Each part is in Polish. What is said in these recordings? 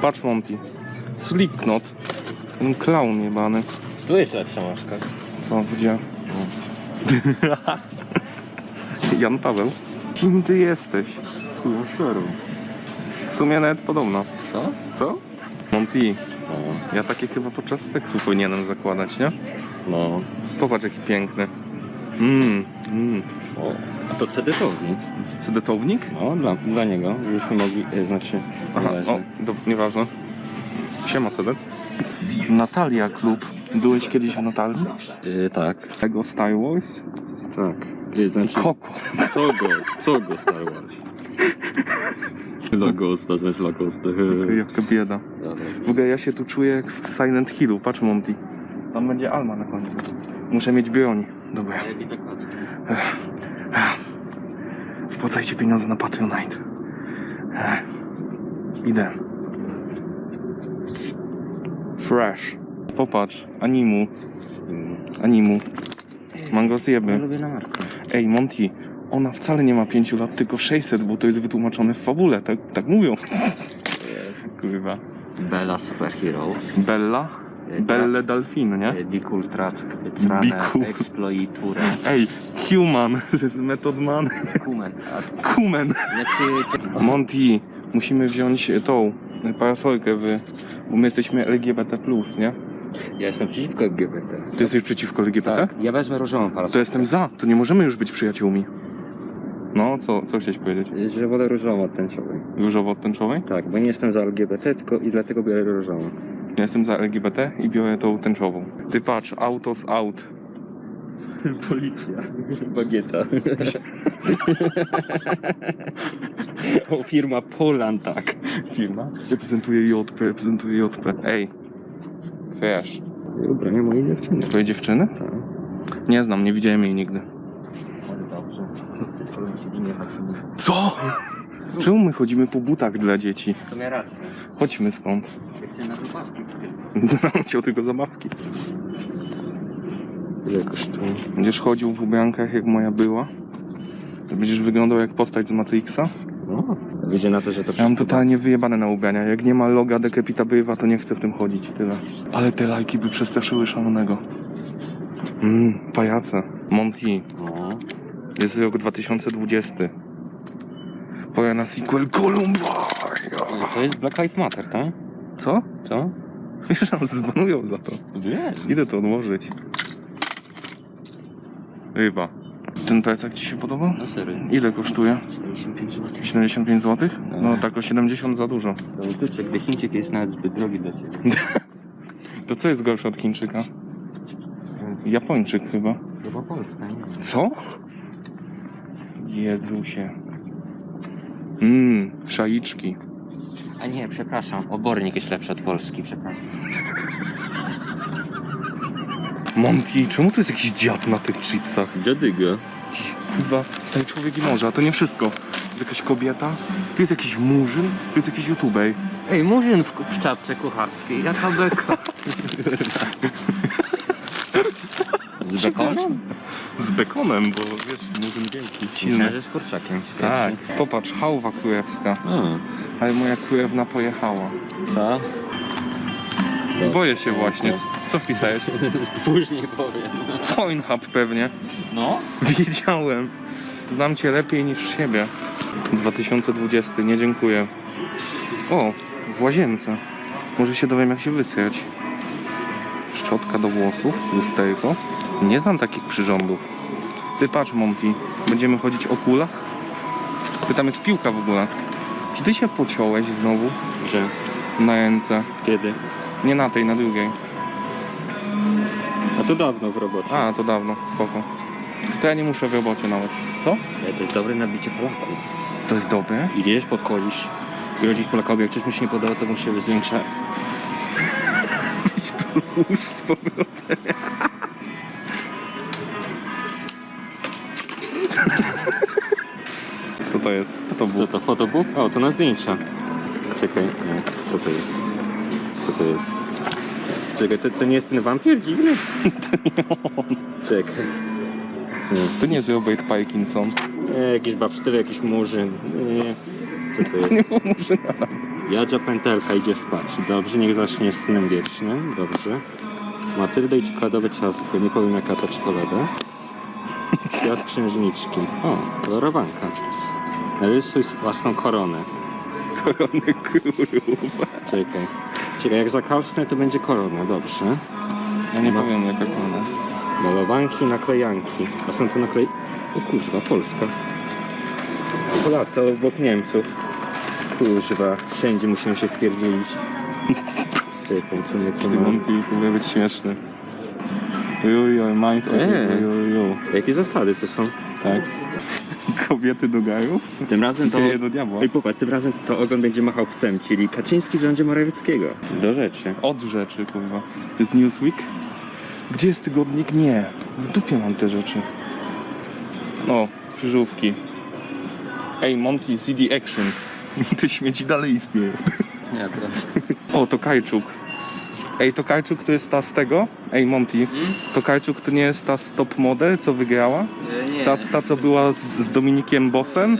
Patrz Monty. Slipknot. Ten clown jebany. Tu jest lepsza maska. Co, gdzie? Jan Paweł? Kim ty jesteś? Kurwa szkoda. W sumie nawet podobno. Co? Co? Monty, No. ja takie chyba podczas seksu powinienem zakładać, nie? No. Popatrz jaki piękny. Mmm, mm. O. A to CD-townik. Cydetownik? No, dla, dla niego. Żebyśmy mogli, e, znaczy... Aha, nieważne. o, do, nieważne. Siema, Cedet. Natalia Klub. Byłeś kiedyś w Natalii? Y, tak. Tego Star Wars? Tak. Y, znaczy... Koko. Co go? Co go Star Wars? Lagosta, zamiast Lagosta. Jaka bieda. W ogóle ja się tu czuję jak w Silent Hillu. Patrz Monty. Tam będzie Alma na końcu. Muszę mieć broń. Dobra. Ja widzę klatkę. Wpłacajcie pieniądze na Patronite. Ech. Idę. Fresh. Popatrz. Animu. Animu. Mam go zjeby. Ja lubię na markę. Ej, Monty, ona wcale nie ma 5 lat, tylko 600, bo to jest wytłumaczone w fabule, tak, tak mówią. Kurwa. Bella Superhero. Bella? E, Belle Delfin, nie? Bikultrack, Biku. Exploiture, Ej, Human, to jest Method Man. Kumen. A to Kumen. znaczy... Monty, musimy wziąć tą parasolkę, wy, bo my jesteśmy LGBT+, nie? Ja jestem przeciwko LGBT. Ty jesteś przeciwko LGBT? Tak, ja wezmę różową parasolkę. To jestem za, to nie możemy już być przyjaciółmi. No, co, co chciałeś powiedzieć? Że wolę różową od tęczowej. Różowo-tęczowej? Tak, bo nie jestem za LGBT, tylko i dlatego biorę różową. Ja jestem za LGBT i biorę tą tęczową. Ty patrz, autos out. Policja. Bagieta. o, firma Polan, tak. Firma? Reprezentuje JP, reprezentuje JP. Ej, wiesz, Ubranie mojej dziewczyny. twojej dziewczyny? Tak. Nie znam, nie widziałem jej nigdy. Ale dobrze. Tylko się nie chodzi. Co? Czemu my chodzimy po butach dla dzieci? To miała rację. Chodźmy stąd. Chcę na wypadki. Mam chciał tylko zabawki. Ile kosztuje? Będziesz chodził w ubrankach jak moja była? Będziesz wyglądał jak postać z Matrixa? No. Wyjdzie na to, że to Ja mam totalnie wyjebane na ubrania. Jak nie ma loga Dekepita Bywa, to nie chcę w tym chodzić. Tyle. Ale te lajki by przestraszyły szalonego. Mmm, pajace. Monty. No. Jest rok 2020. Na sequel Columba. To jest Black Lives Matter, tak? Co? Co? Wiesz, że nas zbanują za to. Wiesz. Idę to odłożyć. Ryba. Ten plecak ci się podoba? No serio. Ile kosztuje? 75 zł. 75 zł? No tak o 70 za dużo. Kurczę, gdy Chińczyk jest nawet zbyt drogi dla ciebie. To co jest gorsze od Chińczyka? Japończyk chyba. Chyba Polska, nie? Co? Jezusie. Mmm, szaiczki. A nie, przepraszam, obornik jest lepszy od Polski, przepraszam. Monty, czemu tu jest jakiś dziad na tych chipsach? Dziadyga. Chyba stary człowiek i może, a to nie wszystko. Jest jakaś kobieta, tu jest jakiś murzyn, tu jest jakiś youtuber. Ej, murzyn w, w czapce kucharskiej, jaka beka. Z bekonem? Z bekonem, bo wiesz, murzyn wielki, Myślałem, silny. że z kurczakiem. Tak, popatrz, hałwa królewska. A, Ale moja królewna pojechała. co? Boję się właśnie. Co wpisałeś? Później powiem. Pornhub pewnie. No? Wiedziałem. Znam cię lepiej niż siebie. 2020, nie dziękuję. O, w łazience. Może się dowiem jak się wysrać. Szczotka do włosów, lusterko. Nie znam takich przyrządów. Ty patrz Monty, będziemy chodzić o kulach? Ty tam jest piłka w ogóle. Czy ty się pociąłeś znowu Że? na ręce? Kiedy? Nie na tej, na drugiej. A to dawno w robocie. A, to dawno, spoko. To ja nie muszę w robocie nawet. Co? Ej, to jest dobre nabicie Polaków. To jest dobre? Idziesz, podchodzisz, grozisz Polakowi, jak coś mu się nie podoba, to mu się zwiększa. Idź to włóż z powrotem. Co to jest? Co to Co było? to, fotobook? O, to na zdjęcia. Czekaj, nie, co to jest? Co to jest? Czekaj, to, to nie jest ten wampir dziwny? Czekaj. To nie jest Robert Parkinson. Nie, jakiś babsztyl, jakiś murzyn. Nie, co to jest? Nie było murzyna. Jadzia pętelka idzie spać. Dobrze, niech zacznie z snem wiecznym. Dobrze. Matylda i czekoladowe ciastko. Nie powiem jaka to czekolada. Kwiat księżniczki. O, kolorowanka. Narysuj własną koronę. Korony królów. Czekaj. Czekaj, jak zakałsnę, to będzie korona. Dobrze. Ja nie powiem jaka korona. Malowanki, naklejanki. A są to naklej... O kurwa, Polska. Polacy obok Niemców. Kurwa, wszędzie musimy się wpierdzielić. Czekaj, co mnie to Ty ma? Monty, próbuję być śmieszny. Juj, mind, Eee. juj, juj. Jakie zasady to są? Tak. Kobiety do gaju, Tym razem to... do diabła. Oj, popatrz, tym razem to ogon będzie machał psem, czyli Kaczyński w rządzie Morawieckiego. Do rzeczy. Od rzeczy, kurwa. Jest Newsweek? Gdzie jest tygodnik? Nie. W dupie mam te rzeczy. O, krzyżówki. Ej, Monty, CD Action. Te śmieci dalej istnieją. Nie, proszę. O, to Kajczuk. Ej, to Kajczuk to jest ta z tego? Ej, Monty, to Kajczuk to nie jest ta stop model, co wygrała? Nie, Ta, ta co była z, z Dominikiem Bossem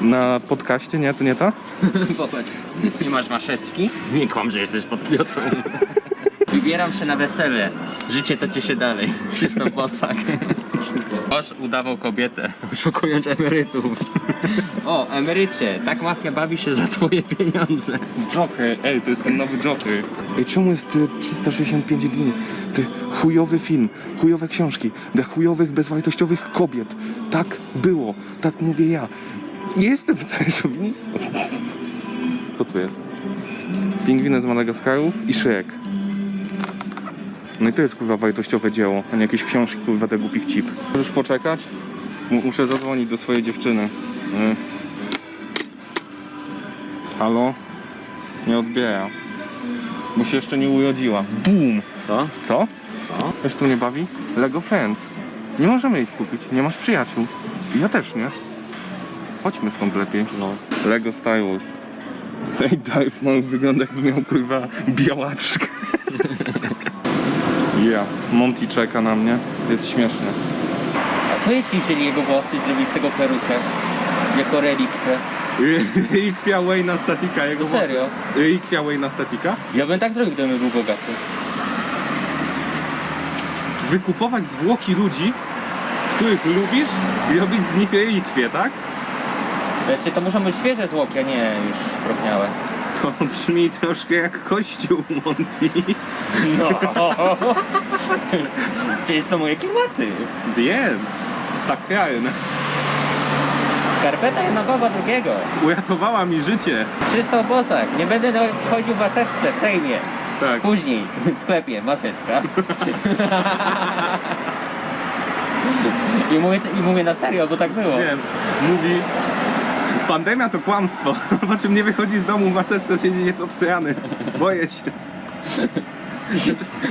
na podcaście, nie? To nie ta? popatrz. Nie masz maszecki? Nie kłam, że jesteś patriotą. Wybieram się na wesele. Życie toczy się dalej. Krzysztof Bosak. Boż udawał kobietę, oszukując emerytów. O, emerycie, tak mafia bawi się za twoje pieniądze. Joker, ej, to jest ten nowy Joker. Ej, czemu jest y, 365 dni? Ty chujowy film, chujowe książki, dla chujowych, bezwartościowych kobiet. Tak było, tak mówię ja. Nie jestem wcale szowinistą. Co tu jest? Pingwiny z Madagaskarów i Shrek. No i to jest kurwa wartościowe dzieło, a nie jakieś książki kurwa te głupich cip. Możesz poczekać? M- muszę zadzwonić do swojej dziewczyny. Y. Halo? Nie odbiera. Bo się jeszcze nie urodziła. Boom! Co? Co? Co? Wiesz co mnie bawi? Lego Friends. Nie możemy ich kupić, nie masz przyjaciół. Ja też nie. Chodźmy stąd lepiej. No. Lego Star Wars. Ej, Darth Maul wygląda jakby miał kurwa białaczkę. Yeah, Monty czeka na mnie. Jest śmieszne. A co jeśli wzięli jego włosy i zrobili z tego perukę? Jako relikwę? I kwia Wayna Statika, jego Serio? I kwia Wayna Statika? Ja bym tak zrobił, gdybym był bogaty. Wykupować zwłoki ludzi, których lubisz i robić z nich relikwie, tak? Znaczy, to muszą być świeże zwłoki, a nie już spróchniałe. To brzmi troszkę jak kościół Monty. No. Przecież to moje klimaty. Wiem. Sakralne. Skarpeta baba drugiego. Uratowała mi życie. Krzysztof Bosak, nie będę chodził w maszeczce w Sejmie. Tak. Później, w sklepie, maszeczka. I mówię, I mówię na serio, bo tak było. Wiem. Mówi... Pandemia to kłamstwo. Po czym nie wychodzi z domu w maseczce, siedzi jest obsrany. Boję się.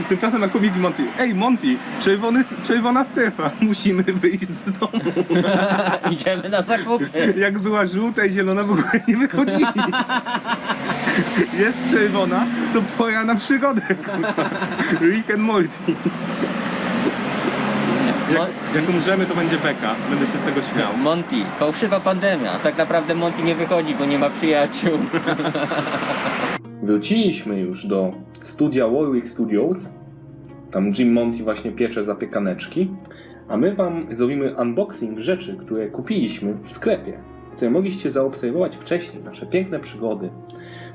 Tymczasem na komiki Monty. Ej Monty, czerwony, czerwona strefa. Musimy wyjść z domu. Idziemy na zakupy. Jak była żółta i zielona, w ogóle nie wychodzili. Jest czerwona, to pora na przygodę. kurwa. Rick and Morty. Mo- Jak umrzemy, to będzie beka. Będę się z tego śmiał. Monty, fałszywa pandemia. Tak naprawdę Monty nie wychodzi, bo nie ma przyjaciół. Wróciliśmy już do studia Warwick Studios. Tam Jim Monty właśnie piecze zapiekaneczki. A my wam zrobimy unboxing rzeczy, które kupiliśmy w sklepie. Które mogliście zaobserwować wcześniej, nasze piękne przygody.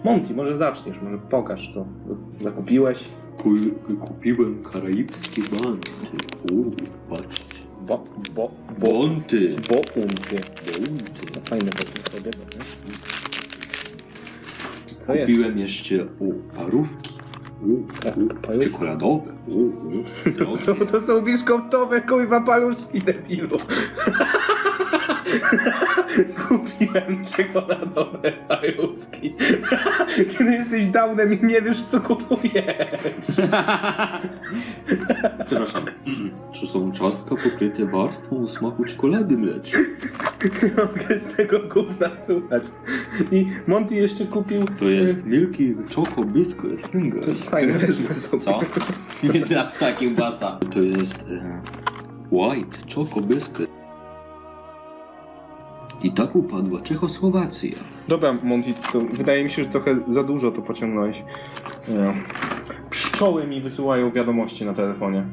Monty, może zaczniesz, może pokaż, co zakupiłeś. Ku- Kupiłem karaibskie banty. Uuu, patrzcie. Bo, bo, Bonty. bo umpie. Bonty. Fajne wezmę sobie. to, nie? Co? Kupiłem jeszcze o, parówki. Czekoladowe. Co to są biszkoptowe kurwa paluszki debilu? Kupiłem czekoladowe parówki. Kiedy jesteś downem i nie wiesz co kupujesz. Przepraszam. To są ciastka pokryte warstwą o smaku czekolady mlecznej. Mogę z tego gówna słuchać. I Monty jeszcze kupił... To jest Milky Choco Biscuit Fingers. To jest fajne, wezmę sobie. Co? Nie dla psa kiełbasa. To jest e, White Choco Biscuit. I tak upadła Czechosłowacja. Dobra, Monty, to wydaje mi się, że trochę za dużo to pociągnąłeś. Nie. Pszczoły mi wysyłają wiadomości na telefonie.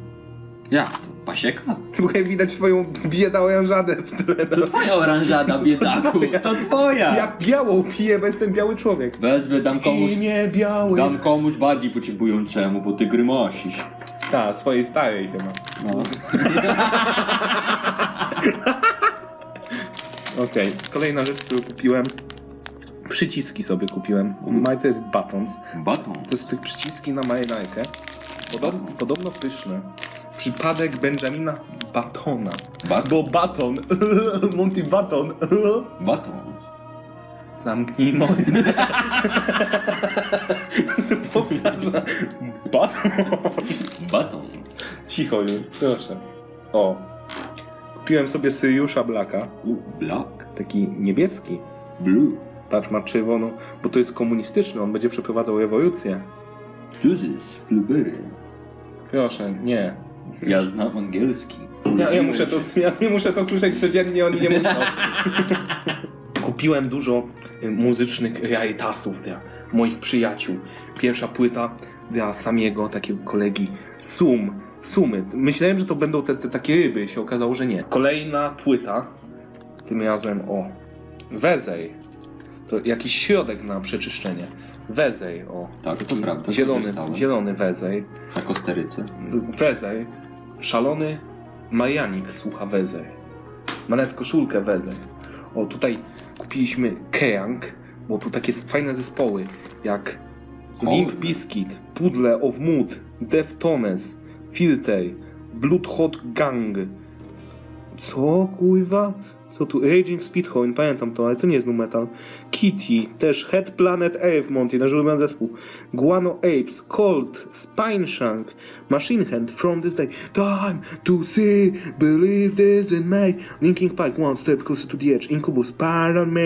Jak to? Pasieka? Słuchaj, widać twoją biedę oranżadę w tle. To twoja oranżada, biedaku. To twoja. Ja białą piję, bo jestem biały człowiek. Wezmę, dam komuś, nie biały. dam komuś bardziej potrzebującemu, bo ty grymosisz. Tak, swojej starej chyba. No. Okej, kolejna rzecz, którą kupiłem. Przyciski sobie kupiłem. Maj to jest Buttons. Baton. To jest tych przyciski na marynarkę. Podobno, podobno pyszne. Przypadek Benjamina Batona. Bat- Bo Baton. Monty Baton. Baton. Zamknij mordę. Powtarza. Baton. Baton. Cicho już, proszę. O. Kupiłem sobie Syriusza Blacka. U, black. Taki niebieski. Blue. Patrz, ma czerwoną, bo to jest komunistyczny, on będzie przeprowadzał rewolucję. Juices. Blueberry. Proszę, nie. Ja znam angielski. Ja, ja, muszę to, ja nie muszę to słyszeć codziennie, oni nie muszą. Kupiłem dużo y, muzycznych raritasów dla moich przyjaciół. Pierwsza płyta dla Samiego, takiego kolegi Sum. Sumy. Myślałem, że to będą te, te takie ryby, się okazało, że nie. Kolejna płyta, tym razem o Wezej. To jakiś środek na przeczyszczenie. Wezej, o. Tak, to prawda. Zielony, zielony Wezej. Na Kosteryce. Wezej. Szalony Marianik słucha Wezej. Ma nawet koszulkę Wezej. O, tutaj kupiliśmy Keyang, bo tu takie fajne zespoły jak Limp Bizkit, Pudle of Mood, Deftones, Filter, Blood Hot Gang. Co, kurwa? Co tu? Raging Speedhorn, pamiętam to, ale to nie jest nu metal. Kitty, też Head Planet Monty, nasz ulubiony zespół. Guano Apes, Colt, Spineshank, Machine Hand, From This Day, Time to See, Believe This in Me, Linkin Park, One Step Closer to the Edge, Incubus, Pardon Me,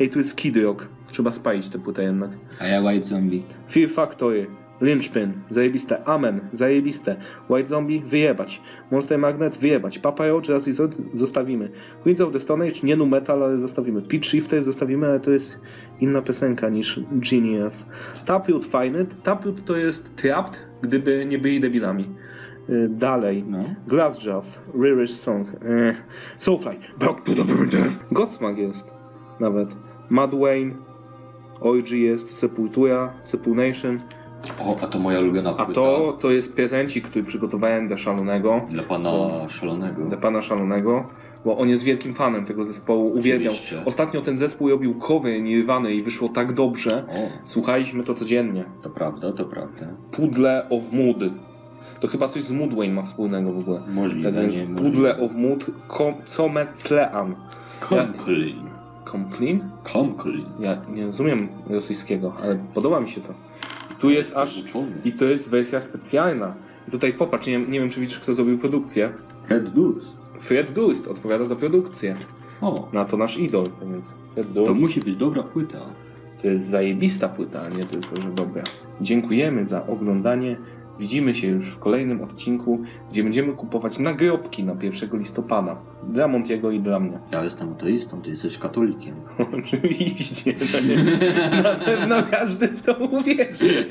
Ej, tu jest Kid Rock. Trzeba spalić tę płytę jednak. A ja White Zombie. Fear Factory, Lynchpin, zajebiste, Amen, zajebiste, White Zombie, wyjebać, Monster Magnet, wyjebać, Papa Roach, raz i zo- zostawimy, Queens of the Stone Age, nie nu metal, ale zostawimy, Pitch Shifter zostawimy, ale to jest inna piosenka niż Genius. Taproot fajny, Taproot to jest Trapped, gdyby nie byli debilami. Y, Dalej, No. Glassjaw, Rarest Song, eh. Soulfly, Back to the Primitive, Godsmack jest nawet, Mad Wayne, OG jest, Sepultura, Sepulnation, O, a to moja ulubiona a płyta. to, to jest prezencik, który przygotowałem dla Szalonego, Dla pana szalonego. dla pana Szalonego, bo on jest wielkim fanem tego zespołu, uwielbiał. Ostatnio ten zespół robił cover Nirwany i wyszło tak dobrze, O, słuchaliśmy to codziennie. to prawda, to prawda. Pudle of Mood. To chyba coś z Moodwayne ma wspólnego w ogóle. Możliwe, Tak więc nie Pudle of Mood, Cometlean. Complin. Complin? Complin. Ja nie rozumiem rosyjskiego, ale podoba mi się to. Tu jest aż... I to jest wersja specjalna. I tutaj popatrz, nie, nie wiem czy widzisz kto zrobił produkcję. Red Goose. Fred Durst odpowiada za produkcję. O, Na to nasz idol, więc Fred to Durst musi być dobra płyta. to jest zajebista płyta, a nie tylko, że dobra. Dziękujemy za oglądanie. Widzimy się już w kolejnym odcinku, gdzie będziemy kupować nagrobki na 1 listopada. Dla Montiego i dla mnie. Ja jestem ateistą, ty jesteś katolikiem. Oczywiście, no nie, na pewno każdy w to uwierzy.